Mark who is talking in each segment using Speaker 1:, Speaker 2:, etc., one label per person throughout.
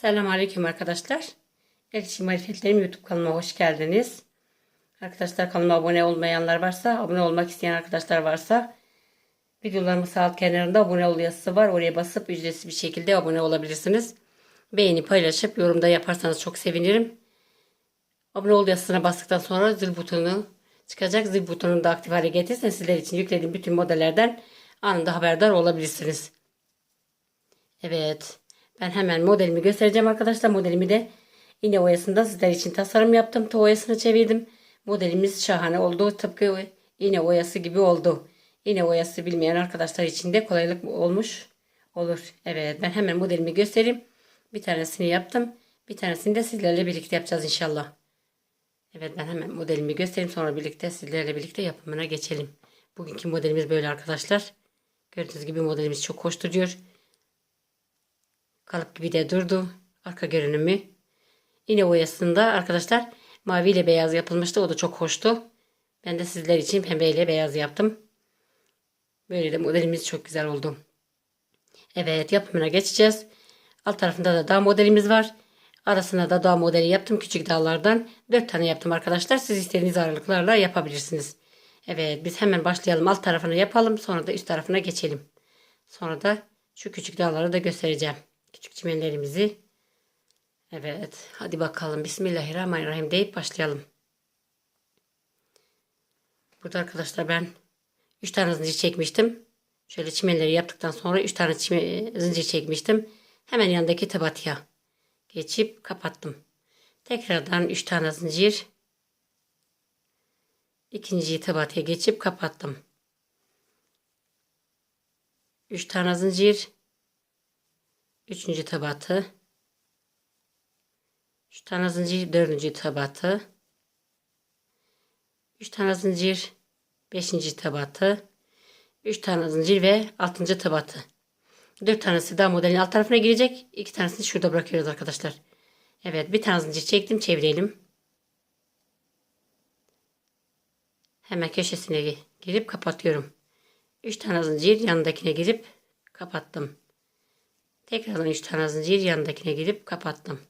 Speaker 1: Selamünaleyküm arkadaşlar. Ekşi Marifetlerim YouTube kanalıma hoş geldiniz. Arkadaşlar kanalıma abone olmayanlar varsa, abone olmak isteyen arkadaşlar varsa videolarımın sağ alt kenarında abone ol yazısı var. Oraya basıp ücretsiz bir şekilde abone olabilirsiniz. Beğeni paylaşıp yorumda yaparsanız çok sevinirim. Abone ol yazısına bastıktan sonra zil butonu çıkacak. Zil butonunu da aktif hale getirirseniz sizler için yüklediğim bütün modellerden anında haberdar olabilirsiniz. Evet. Ben hemen modelimi göstereceğim arkadaşlar. Modelimi de iğne oyasında sizler için tasarım yaptım. Tığ oyasına çevirdim. Modelimiz şahane oldu. Tıpkı iğne oyası gibi oldu. İğne oyası bilmeyen arkadaşlar için de kolaylık olmuş olur. Evet ben hemen modelimi göstereyim. Bir tanesini yaptım. Bir tanesini de sizlerle birlikte yapacağız inşallah. Evet ben hemen modelimi göstereyim. Sonra birlikte sizlerle birlikte yapımına geçelim. Bugünkü modelimiz böyle arkadaşlar. Gördüğünüz gibi modelimiz çok hoş duruyor kalıp gibi de durdu. Arka görünümü. Yine boyasında arkadaşlar mavi ile beyaz yapılmıştı. O da çok hoştu. Ben de sizler için pembe ile beyaz yaptım. Böyle de modelimiz çok güzel oldu. Evet yapımına geçeceğiz. Alt tarafında da dağ modelimiz var. Arasına da dağ modeli yaptım. Küçük dağlardan 4 tane yaptım arkadaşlar. Siz istediğiniz aralıklarla yapabilirsiniz. Evet biz hemen başlayalım. Alt tarafını yapalım. Sonra da üst tarafına geçelim. Sonra da şu küçük dağları da göstereceğim. Küçük çimenlerimizi. Evet. Hadi bakalım. Bismillahirrahmanirrahim deyip başlayalım. Burada arkadaşlar ben 3 tane zincir çekmiştim. Şöyle çimenleri yaptıktan sonra 3 tane zincir çekmiştim. Hemen yanındaki tabatıya geçip kapattım. Tekrardan 3 tane zincir ikinci tabatıya geçip kapattım. 3 tane zincir Üçüncü tabatı. Üç tane zincir dördüncü tabatı. Üç tane zincir beşinci tabatı. Üç tane zincir ve altıncı tabatı. Dört tanesi daha modelin alt tarafına girecek. iki tanesini şurada bırakıyoruz arkadaşlar. Evet bir tane zincir çektim çevirelim. Hemen köşesine girip kapatıyorum. Üç tane zincir yanındakine girip kapattım. Tekrardan 3 tane zincir yanındakine gidip kapattım.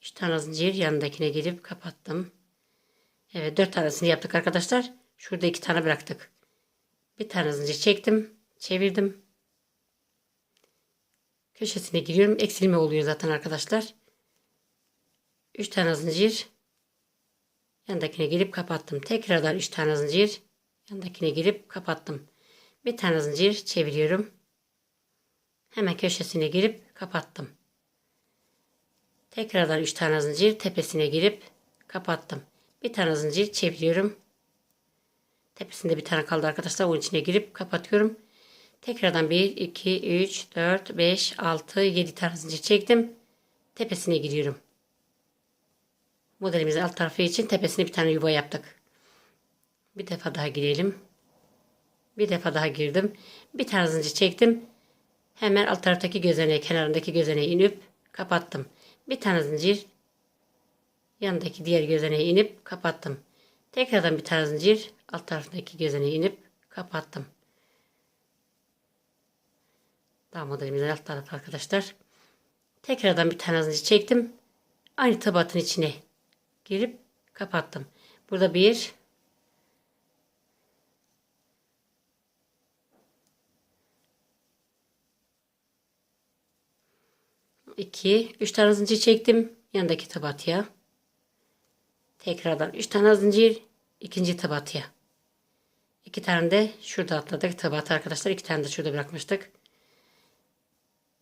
Speaker 1: 3 tane zincir yanındakine gidip kapattım. Evet dört tanesini yaptık arkadaşlar. Şurada iki tane bıraktık. Bir tane zincir çektim. Çevirdim. Köşesine giriyorum. Eksilme oluyor zaten arkadaşlar. Üç tane zincir yandakine girip kapattım. Tekrardan üç tane zincir yandakine girip kapattım. Bir tane zincir çeviriyorum. Hemen köşesine girip kapattım. Tekrardan 3 tane zincir tepesine girip kapattım. Bir tane zincir çeviriyorum. Tepesinde bir tane kaldı arkadaşlar. Onun içine girip kapatıyorum. Tekrardan 1, 2, 3, 4, 5, 6, 7 tane zincir çektim. Tepesine giriyorum. Modelimizin alt tarafı için tepesine bir tane yuva yaptık. Bir defa daha girelim. Bir defa daha girdim. Bir tane zincir çektim. Hemen alt taraftaki gözeneği, kenarındaki gözeneğe inip kapattım. Bir tane zincir yanındaki diğer gözeneğe inip kapattım. Tekrardan bir tane zincir alt tarafındaki gözeneğe inip kapattım. Daha modelimizin alt tarafı arkadaşlar. Tekrardan bir tane zincir çektim. Aynı tabatın içine girip kapattım. Burada bir, 2, 3 tane zincir çektim yanındaki tabatya. Tekrardan 3 tane zincir ikinci tabatya. 2 tane de şurada atladık tabatı arkadaşlar. 2 tane de şurada bırakmıştık.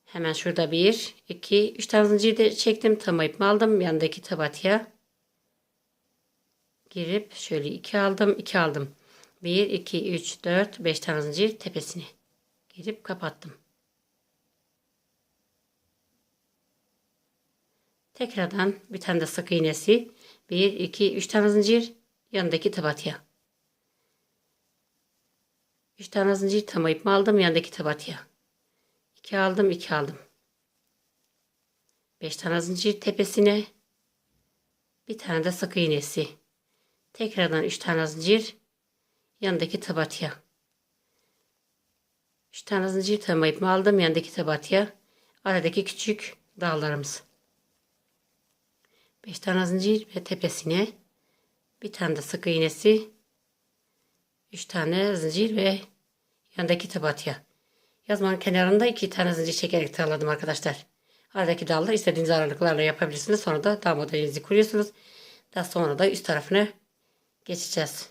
Speaker 1: Hemen şurada 1, 2, 3 tane zincir de çektim. Tam ipimi aldım yanındaki tabatya. Girip şöyle 2 aldım, 2 aldım. 1, 2, 3, 4, 5 tane zincir tepesini girip kapattım. Tekrardan bir tane de sık iğnesi. 1, 2, 3 tane zincir. Yanındaki tabatya, 3 tane zincir tam ipimi aldım. Yanındaki tabatya, 2 aldım, 2 aldım. 5 tane zincir tepesine. Bir tane de sık iğnesi. Tekrardan 3 tane zincir. Yanındaki tabatya, 3 tane zincir tam ipimi aldım. Yanındaki tabatya, Aradaki küçük dallarımız. 5 tane zincir ve tepesine bir tane de sık iğnesi 3 tane zincir ve yanındaki tabatya. Yazmanın kenarında 2 tane zincir çekerek tığladım arkadaşlar. Aradaki dallar istediğiniz aralıklarla yapabilirsiniz. Sonra da dam modelinizi kuruyorsunuz. Daha sonra da üst tarafını geçeceğiz.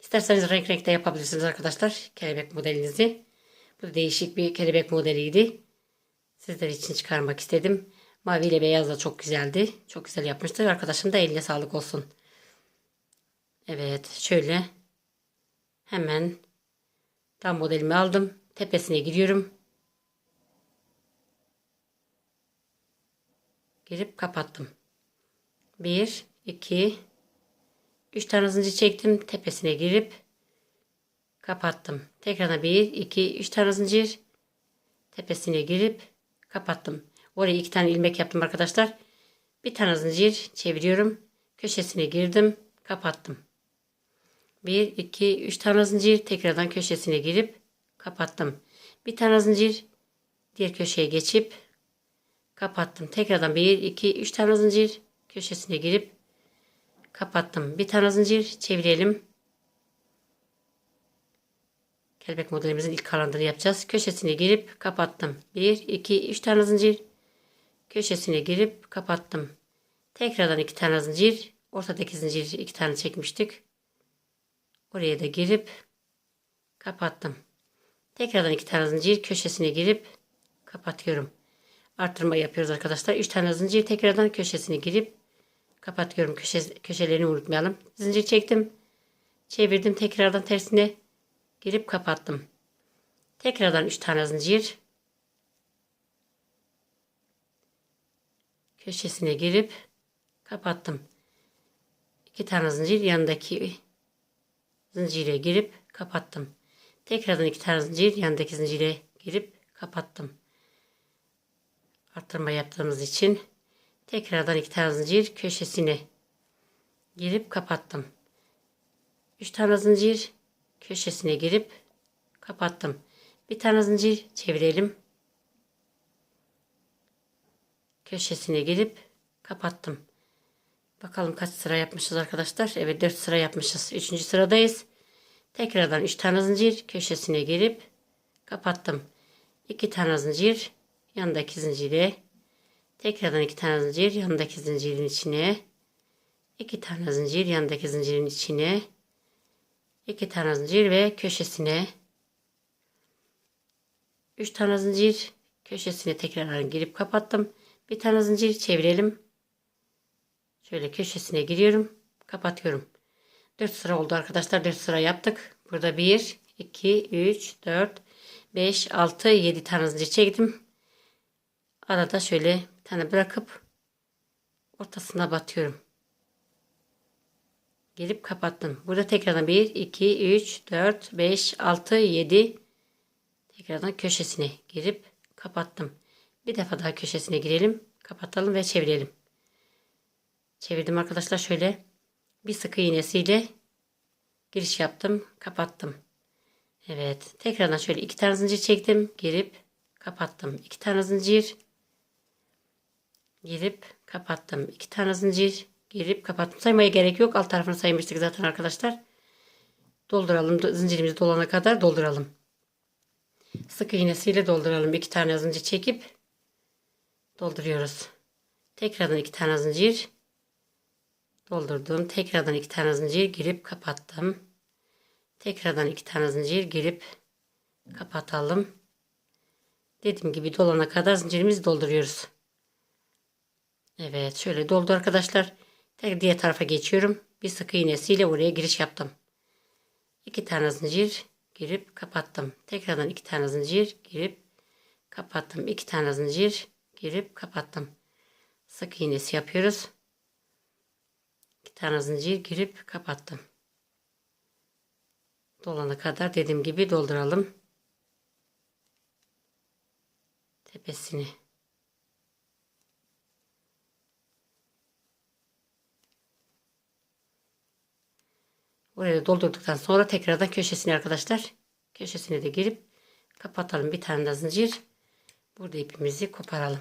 Speaker 1: İsterseniz renk renk de yapabilirsiniz arkadaşlar kelebek modelinizi. Bu da değişik bir kelebek modeliydi. Sizler için çıkarmak istedim. Mavi ile beyaz da çok güzeldi. Çok güzel yapmıştı. Arkadaşım da eline sağlık olsun. Evet şöyle hemen tam modelimi aldım. Tepesine giriyorum. Girip kapattım. 1, 2, 3 tane zincir çektim. Tepesine girip kapattım. Tekrarına 1, 2, 3 tane zincir tepesine girip kapattım. Oraya iki tane ilmek yaptım arkadaşlar. Bir tane zincir çeviriyorum. Köşesine girdim. Kapattım. 1, 2, 3 tane zincir tekrardan köşesine girip kapattım. Bir tane zincir diğer köşeye geçip kapattım. Tekrardan 1, 2, 3 tane zincir köşesine girip kapattım. Bir tane zincir çevirelim. Kelbek modelimizin ilk kalandırı yapacağız. Köşesine girip kapattım. 1, 2, 3 tane zincir köşesine girip kapattım. Tekrardan iki tane zincir, ortadaki zincir iki tane çekmiştik. Oraya da girip kapattım. Tekrardan iki tane zincir köşesine girip kapatıyorum. Arttırma yapıyoruz arkadaşlar. Üç tane zincir tekrardan köşesine girip kapatıyorum. Köşe, köşelerini unutmayalım. Zincir çektim. Çevirdim tekrardan tersine girip kapattım. Tekrardan üç tane zincir köşesine girip kapattım. İki tane zincir yanındaki zincire girip kapattım. Tekrardan iki tane zincir yanındaki zincire girip kapattım. Arttırma yaptığımız için tekrardan iki tane zincir köşesine girip kapattım. Üç tane zincir köşesine girip kapattım. Bir tane zincir çevirelim köşesine gelip kapattım. Bakalım kaç sıra yapmışız arkadaşlar. Evet 4 sıra yapmışız. 3. sıradayız. Tekrardan 3 tane zincir köşesine girip kapattım. 2 tane zincir yandaki zincire tekrardan 2 tane zincir yandaki zincirin içine 2 tane zincir yandaki zincirin içine 2 tane zincir ve köşesine 3 tane zincir köşesine tekrardan girip kapattım. Bir tane zincir çevirelim. Şöyle köşesine giriyorum. Kapatıyorum. 4 sıra oldu arkadaşlar. 4 sıra yaptık. Burada 1, 2, 3, 4, 5, 6, 7 tane zincir çektim. Arada şöyle bir tane bırakıp ortasına batıyorum. Gelip kapattım. Burada tekrardan 1, 2, 3, 4, 5, 6, 7 tekrardan köşesine girip kapattım. Bir defa daha köşesine girelim. Kapatalım ve çevirelim. Çevirdim arkadaşlar şöyle. Bir sık iğnesiyle giriş yaptım. Kapattım. Evet. Tekrardan şöyle iki tane zincir çektim. Girip kapattım. İki tane zincir. Girip kapattım. İki tane zincir. Girip kapattım. Saymaya gerek yok. Alt tarafını saymıştık zaten arkadaşlar. Dolduralım. Zincirimizi dolana kadar dolduralım. Sık iğnesiyle dolduralım. İki tane zincir çekip dolduruyoruz. Tekrardan iki tane zincir doldurdum. Tekrardan iki tane zincir girip kapattım. Tekrardan iki tane zincir girip kapatalım. Dediğim gibi dolana kadar zincirimizi dolduruyoruz. Evet şöyle doldu arkadaşlar. Tek diğer tarafa geçiyorum. Bir sık iğnesiyle oraya giriş yaptım. İki tane zincir girip kapattım. Tekrardan iki tane zincir girip kapattım. İki tane zincir girip kapattım. Sık iğnesi yapıyoruz. İki tane zincir girip kapattım. Dolana kadar dediğim gibi dolduralım. Tepesini. Oraya doldurduktan sonra tekrardan köşesini arkadaşlar köşesine de girip kapatalım bir tane de zincir Burada ipimizi koparalım.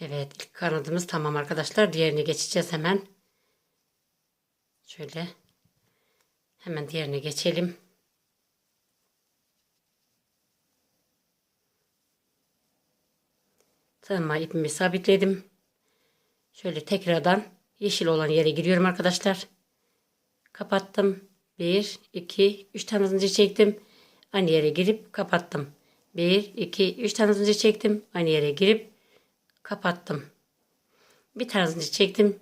Speaker 1: Evet ilk kanadımız tamam arkadaşlar. Diğerine geçeceğiz hemen. Şöyle. Hemen diğerine geçelim. Tığıma ipimi sabitledim. Şöyle tekrardan yeşil olan yere giriyorum arkadaşlar. Kapattım. 1, 2, 3 tane zincir çektim aynı yere girip kapattım. 1, 2, 3 tane zincir çektim. Aynı yere girip kapattım. Bir tane zincir çektim.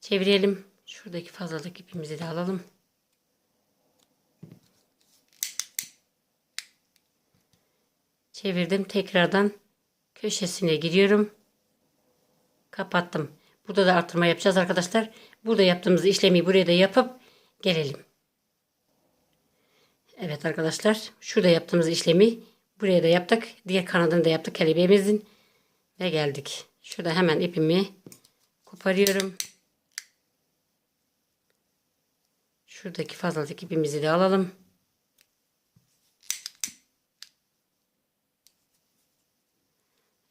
Speaker 1: Çevirelim. Şuradaki fazlalık ipimizi de alalım. Çevirdim. Tekrardan köşesine giriyorum. Kapattım. Burada da artırma yapacağız arkadaşlar. Burada yaptığımız işlemi buraya da yapıp gelelim. Evet arkadaşlar şurada yaptığımız işlemi buraya da yaptık. Diğer kanadını da yaptık kelebeğimizin. Ve geldik. Şurada hemen ipimi koparıyorum. Şuradaki fazlalık ipimizi de alalım.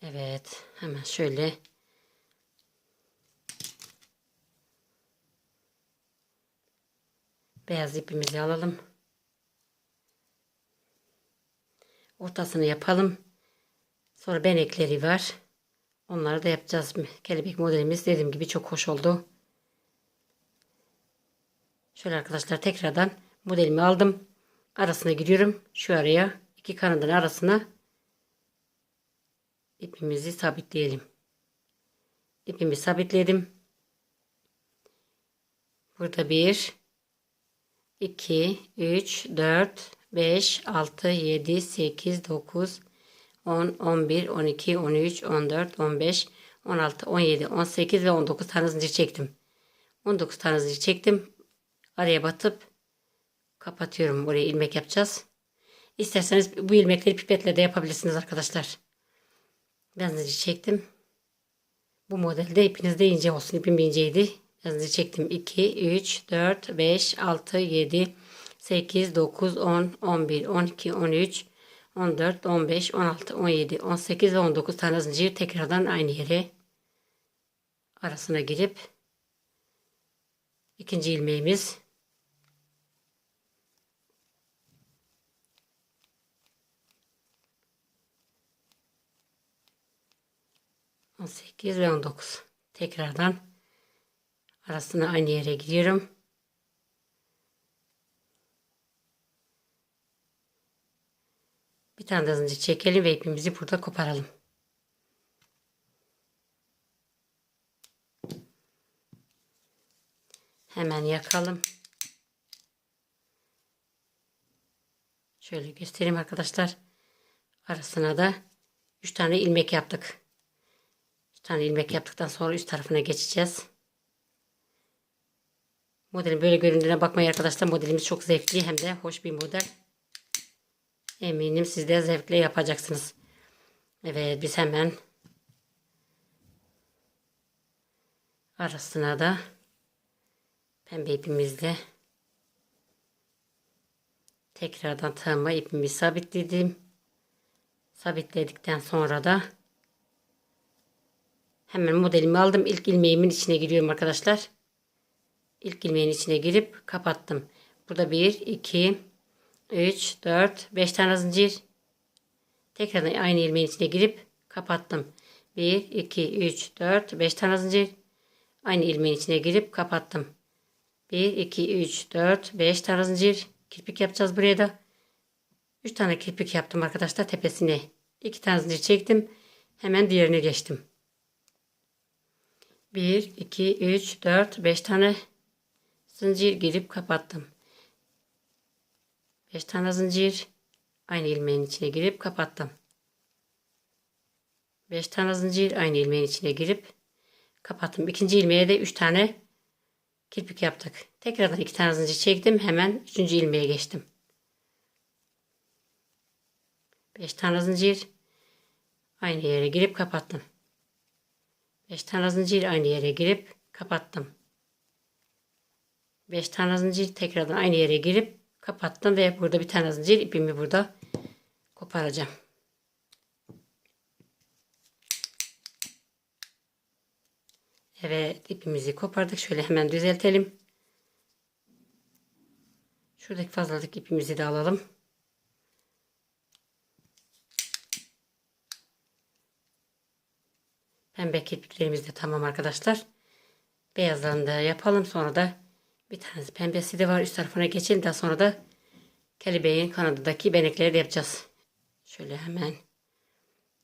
Speaker 1: Evet. Hemen şöyle. Beyaz ipimizi alalım. Ortasını yapalım. Sonra benekleri var. Onları da yapacağız. Kelebek modelimiz dediğim gibi çok hoş oldu. Şöyle arkadaşlar tekrardan modelimi aldım. Arasına giriyorum. Şu araya iki kanadın arasına ipimizi sabitleyelim. İpimi sabitledim. Burada bir, iki, üç, dört. 5, 6, 7, 8, 9, 10, 11, 12, 13, 14, 15, 16, 17, 18 ve 19 tane zincir çektim. 19 tane zincir çektim. Araya batıp kapatıyorum. Buraya ilmek yapacağız. İsterseniz bu ilmekleri pipetle de yapabilirsiniz arkadaşlar. Ben zincir çektim. Bu modelde ipiniz de ince olsun. İpim inceydi. Ben zincir çektim. 2, 3, 4, 5, 6, 7, 8. 8, 9, 10, 11, 12, 13, 14, 15, 16, 17, 18 ve 19 tane zincir tekrardan aynı yere arasına girip ikinci ilmeğimiz on sekiz ve on dokuz tekrardan arasına aynı yere giriyorum. Bir tane de zincir çekelim ve ipimizi burada koparalım. Hemen yakalım. Şöyle göstereyim arkadaşlar. Arasına da 3 tane ilmek yaptık. 3 tane ilmek yaptıktan sonra üst tarafına geçeceğiz. Modelin böyle göründüğüne bakmayın arkadaşlar. Modelimiz çok zevkli hem de hoş bir model. Eminim siz de zevkle yapacaksınız. Evet biz hemen arasına da pembe ipimizle tekrardan tığıma ipimi sabitledim. Sabitledikten sonra da hemen modelimi aldım. İlk ilmeğimin içine giriyorum arkadaşlar. İlk ilmeğin içine girip kapattım. Burada 1, 2, 3, 4, 5 tane zincir. Tekrar aynı ilmeğin içine girip kapattım. 1, 2, 3, 4, 5 tane zincir. Aynı ilmeğin içine girip kapattım. 1, 2, 3, 4, 5 tane zincir. Kirpik yapacağız buraya da. 3 tane kirpik yaptım arkadaşlar tepesine. 2 tane zincir çektim. Hemen diğerine geçtim. 1, 2, 3, 4, 5 tane zincir girip kapattım. 5 tane zincir aynı ilmeğin içine girip kapattım. 5 tane zincir aynı ilmeğin içine girip kapattım. İkinci ilmeğe de 3 tane kirpik yaptık. Tekrardan 2 tane zincir çektim. Hemen 3. ilmeğe geçtim. 5 tane zincir aynı yere girip kapattım. 5 tane zincir aynı yere girip kapattım. 5 tane zincir tekrardan aynı yere girip kapattım ve burada bir tane zincir ipimi burada koparacağım. Evet ipimizi kopardık. Şöyle hemen düzeltelim. Şuradaki fazladık ipimizi de alalım. Pembe kirpiklerimiz de tamam arkadaşlar. Beyazlarını da yapalım. Sonra da bir tanesi pembesi de var. Üst tarafına geçelim. Daha sonra da kelebeğin kanadındaki benekleri de yapacağız. Şöyle hemen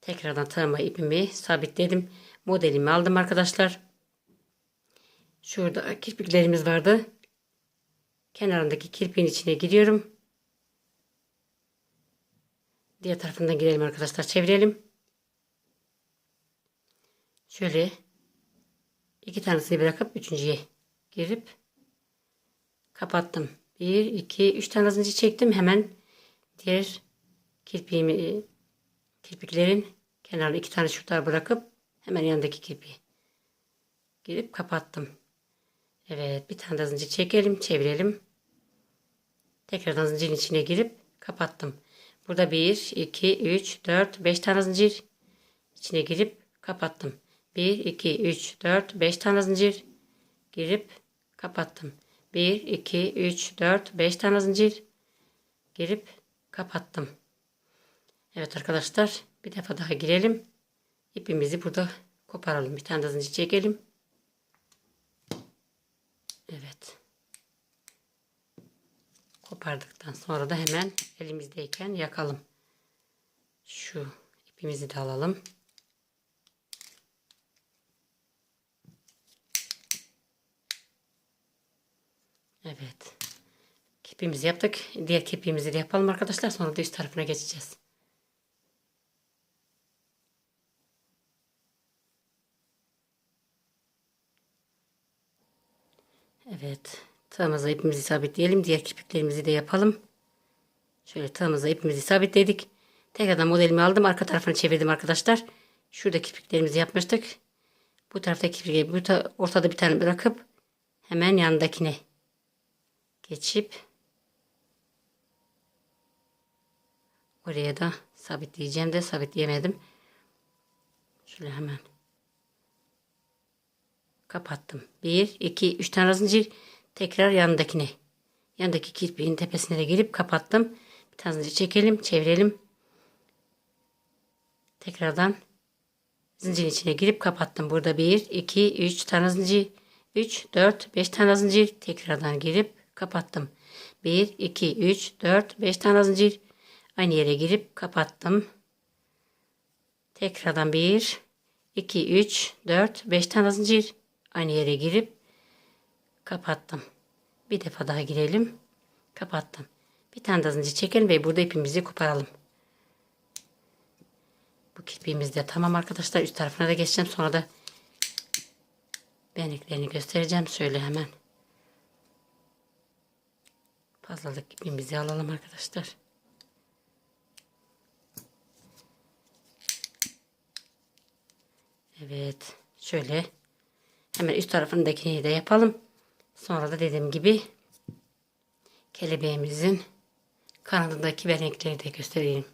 Speaker 1: tekrardan tığıma ipimi sabitledim. Modelimi aldım arkadaşlar. Şurada kirpiklerimiz vardı. Kenarındaki kirpiğin içine giriyorum. Diğer tarafından girelim arkadaşlar. Çevirelim. Şöyle iki tanesini bırakıp üçüncüye girip kapattım. 1, 2, 3 tane zincir çektim. Hemen diğer kirpiğimi, e, kirpiklerin kenarına 2 tane şurtlar bırakıp hemen yanındaki kirpiği girip kapattım. Evet bir tane daha çekelim çevirelim. Tekrardan zincirin içine girip kapattım. Burada 1, 2, 3, 4, 5 tane zincir içine girip kapattım. 1, 2, 3, 4, 5 tane zincir girip kapattım. 1, 2, 3, 4, 5 tane zincir girip kapattım. Evet arkadaşlar bir defa daha girelim. İpimizi burada koparalım. Bir tane zincir çekelim. Evet. Kopardıktan sonra da hemen elimizdeyken yakalım. Şu ipimizi de alalım. Evet. Kepiğimizi yaptık. Diğer kepiğimizi de yapalım arkadaşlar. Sonra da üst tarafına geçeceğiz. Evet. Tığımıza ipimizi sabitleyelim. Diğer kirpiklerimizi de yapalım. Şöyle tığımıza ipimizi sabitledik. Tekrardan modelimi aldım. Arka tarafını çevirdim arkadaşlar. Şurada kirpiklerimizi yapmıştık. Bu tarafta kirpik, bu ta ortada bir tane bırakıp hemen yanındakine geçip oraya da sabitleyeceğim de sabitleyemedim. Şöyle hemen kapattım. 1, 2, 3 tane zincir tekrar yanındakine. yanındaki kirpiğin tepesine de gelip kapattım. Bir tane zincir çekelim, çevirelim. Tekrardan zincirin içine girip kapattım. Burada 1, 2, 3 tane zincir, 3, 4, 5 tane zincir tekrardan girip kapattım. 1, 2, 3, 4, 5 tane zincir. Aynı yere girip kapattım. Tekrardan 1, 2, 3, 4, 5 tane zincir. Aynı yere girip kapattım. Bir defa daha girelim. Kapattım. Bir tane daha zincir çekelim ve burada ipimizi koparalım. Bu kirpiğimiz de tamam arkadaşlar. Üst tarafına da geçeceğim. Sonra da beniklerini göstereceğim. söyle hemen. Fazlalık ipimizi alalım arkadaşlar. Evet. Şöyle hemen üst tarafındakini de yapalım. Sonra da dediğim gibi kelebeğimizin kanadındaki benekleri de göstereyim.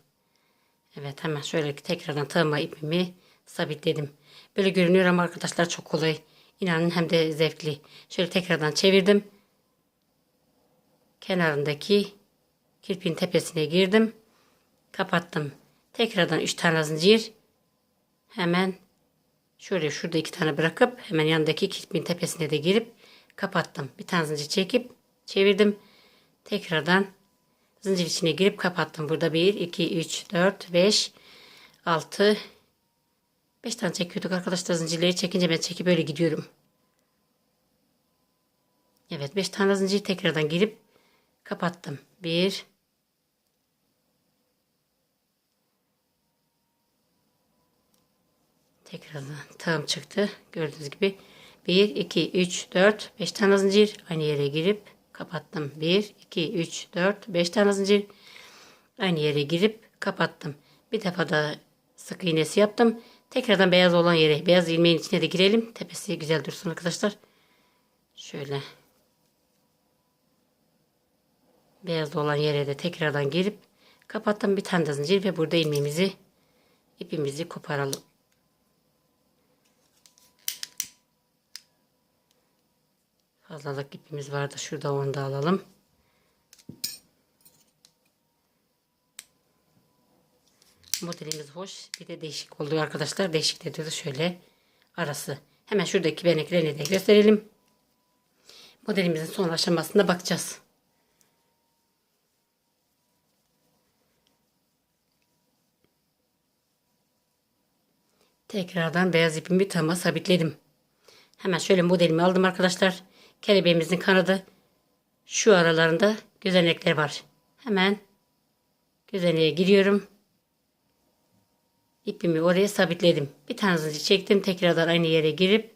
Speaker 1: Evet hemen şöyle tekrardan tığıma ipimi sabitledim. Böyle görünüyor ama arkadaşlar çok kolay. İnanın hem de zevkli. Şöyle tekrardan çevirdim kenarındaki kirpin tepesine girdim. Kapattım. Tekrardan 3 tane zincir. Hemen şöyle şurada 2 tane bırakıp hemen yandaki kirpin tepesine de girip kapattım. Bir tane zincir çekip çevirdim. Tekrardan zincir içine girip kapattım. Burada 1, 2, 3, 4, 5, 6, 5 tane çekiyorduk arkadaşlar. Zincirleri çekince ben çekip böyle gidiyorum. Evet 5 tane zincir tekrardan girip kapattım. 1 Tekrardan tam çıktı. Gördüğünüz gibi 1 2 3 4 5 tane zincir aynı yere girip kapattım. 1 2 3 4 5 tane zincir aynı yere girip kapattım. Bir defa da sık iğnesi yaptım. Tekrardan beyaz olan yere beyaz ilmeğin içine de girelim. Tepesi güzel dursun arkadaşlar. Şöyle beyaz olan yere de tekrardan gelip kapattım bir tane de zincir ve burada ilmeğimizi ipimizi koparalım. Fazlalık ipimiz vardı. Şurada onu da alalım. Modelimiz hoş. Bir de değişik oldu arkadaşlar. Değişik dedi şöyle arası. Hemen şuradaki beneklerini de gösterelim. Modelimizin son aşamasında bakacağız. Tekrardan beyaz ipimi tama sabitledim. Hemen şöyle modelimi aldım arkadaşlar. Kelebeğimizin kanadı şu aralarında gözenekler var. Hemen gözeneğe giriyorum. İpimi oraya sabitledim. Bir tane zincir çektim. Tekrardan aynı yere girip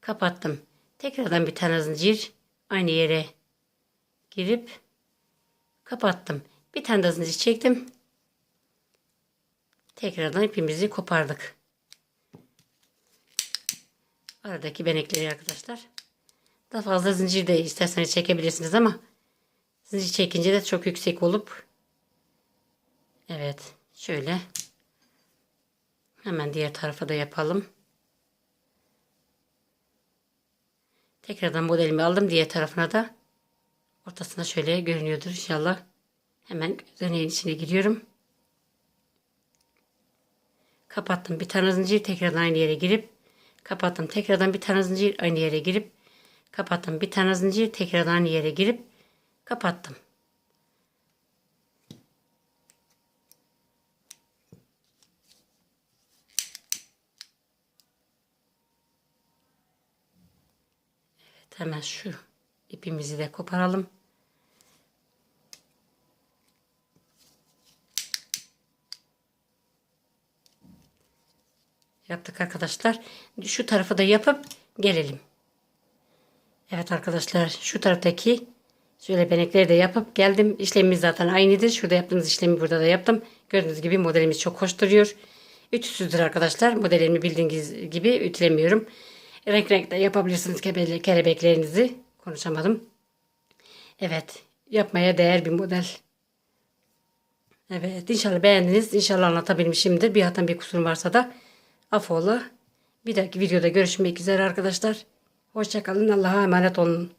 Speaker 1: kapattım. Tekrardan bir tane zincir aynı yere girip kapattım. Bir tane zincir çektim. Tekrardan ipimizi kopardık aradaki benekleri arkadaşlar. Daha fazla zincir de isterseniz çekebilirsiniz ama zincir çekince de çok yüksek olup evet şöyle hemen diğer tarafa da yapalım. Tekrardan modelimi aldım diğer tarafına da ortasına şöyle görünüyordur inşallah. Hemen döneğin içine giriyorum. Kapattım. Bir tane zincir tekrardan aynı yere girip kapattım. Tekrardan bir tane zincir aynı yere girip kapattım. Bir tane zincir tekrardan aynı yere girip kapattım. Evet hemen şu ipimizi de koparalım. yaptık arkadaşlar. Şu tarafı da yapıp gelelim. Evet arkadaşlar şu taraftaki şöyle benekleri de yapıp geldim. İşlemimiz zaten aynıdır. Şurada yaptığımız işlemi burada da yaptım. Gördüğünüz gibi modelimiz çok hoş duruyor. Ütüsüzdür arkadaşlar. Modelimi bildiğiniz gibi ütülemiyorum. Renk renk de yapabilirsiniz kelebeklerinizi. Konuşamadım. Evet. Yapmaya değer bir model. Evet. inşallah beğendiniz. İnşallah anlatabilmişimdir. Bir hatam bir kusurum varsa da afola. Bir dahaki videoda görüşmek üzere arkadaşlar. Hoşçakalın. Allah'a emanet olun.